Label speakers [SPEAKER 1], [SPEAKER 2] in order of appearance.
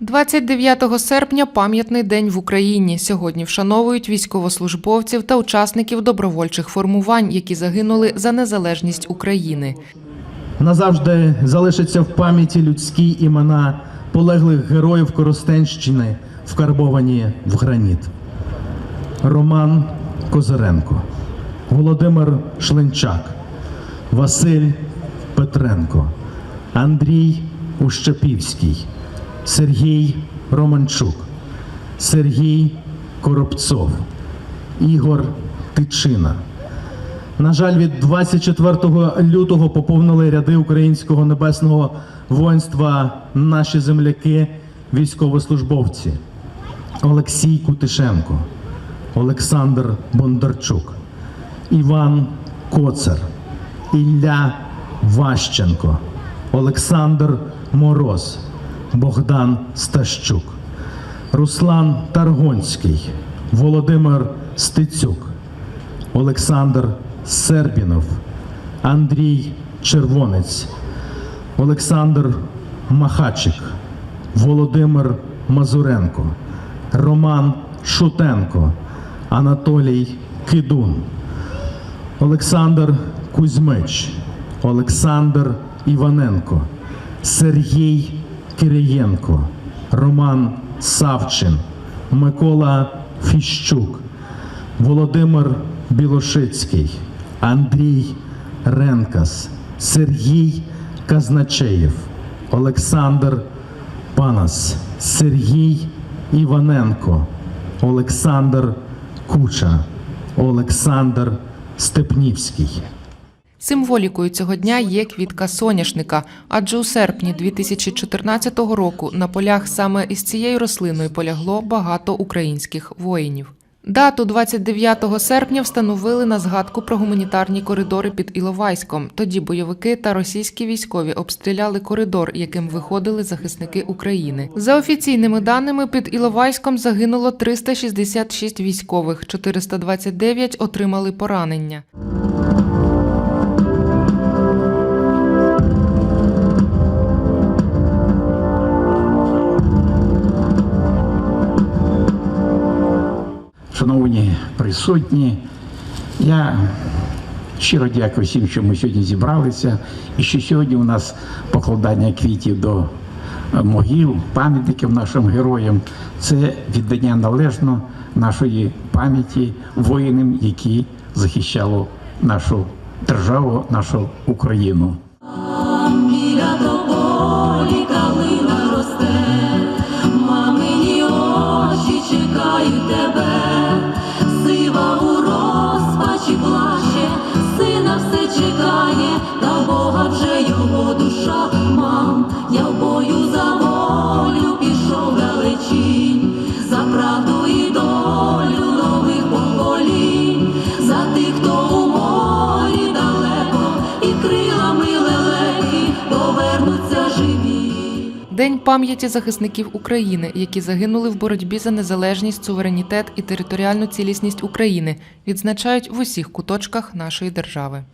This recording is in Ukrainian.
[SPEAKER 1] 29 серпня пам'ятний день в Україні. Сьогодні вшановують військовослужбовців та учасників добровольчих формувань, які загинули за незалежність України.
[SPEAKER 2] Назавжди залишаться в пам'яті людські імена полеглих героїв Коростенщини, вкарбовані в граніт. Роман Козиренко, Володимир Шленчак, Василь Петренко, Андрій Ущепівський, Сергій Романчук, Сергій Коробцов, Ігор Тичина. На жаль, від 24 лютого поповнили ряди українського небесного воїнства наші земляки, військовослужбовці Олексій Кутишенко, Олександр Бондарчук, Іван Коцер, Ілля Ващенко, Олександр Мороз, Богдан Стащук, Руслан Таргонський, Володимир Стецюк. Олександр Сербінов, Андрій Червонець, Олександр Махачик, Володимир Мазуренко, Роман Шутенко, Анатолій Кидун, Олександр Кузьмич, Олександр Іваненко, Сергій Кириєнко, Роман Савчин, Микола Фіщук. Володимир Білошицький, Андрій Ренкас, Сергій Казначеєв, Олександр Панас, Сергій Іваненко, Олександр Куча, Олександр Степнівський.
[SPEAKER 1] Символікою цього дня є квітка соняшника, адже у серпні 2014 року на полях саме із цією рослиною полягло багато українських воїнів. Дату 29 серпня встановили на згадку про гуманітарні коридори під Іловайськом. Тоді бойовики та російські військові обстріляли коридор, яким виходили захисники України. За офіційними даними, під Іловайськом загинуло 366 військових, 429 отримали поранення.
[SPEAKER 3] Шановні присутні, я щиро дякую всім, що ми сьогодні зібралися, і що сьогодні у нас покладання квітів до е, могил, пам'ятників нашим героям. Це віддання належно нашої пам'яті воїнам, які захищали нашу державу, нашу Україну.
[SPEAKER 1] День пам'яті захисників України, які загинули в боротьбі за незалежність, суверенітет і територіальну цілісність України, відзначають в усіх куточках нашої держави.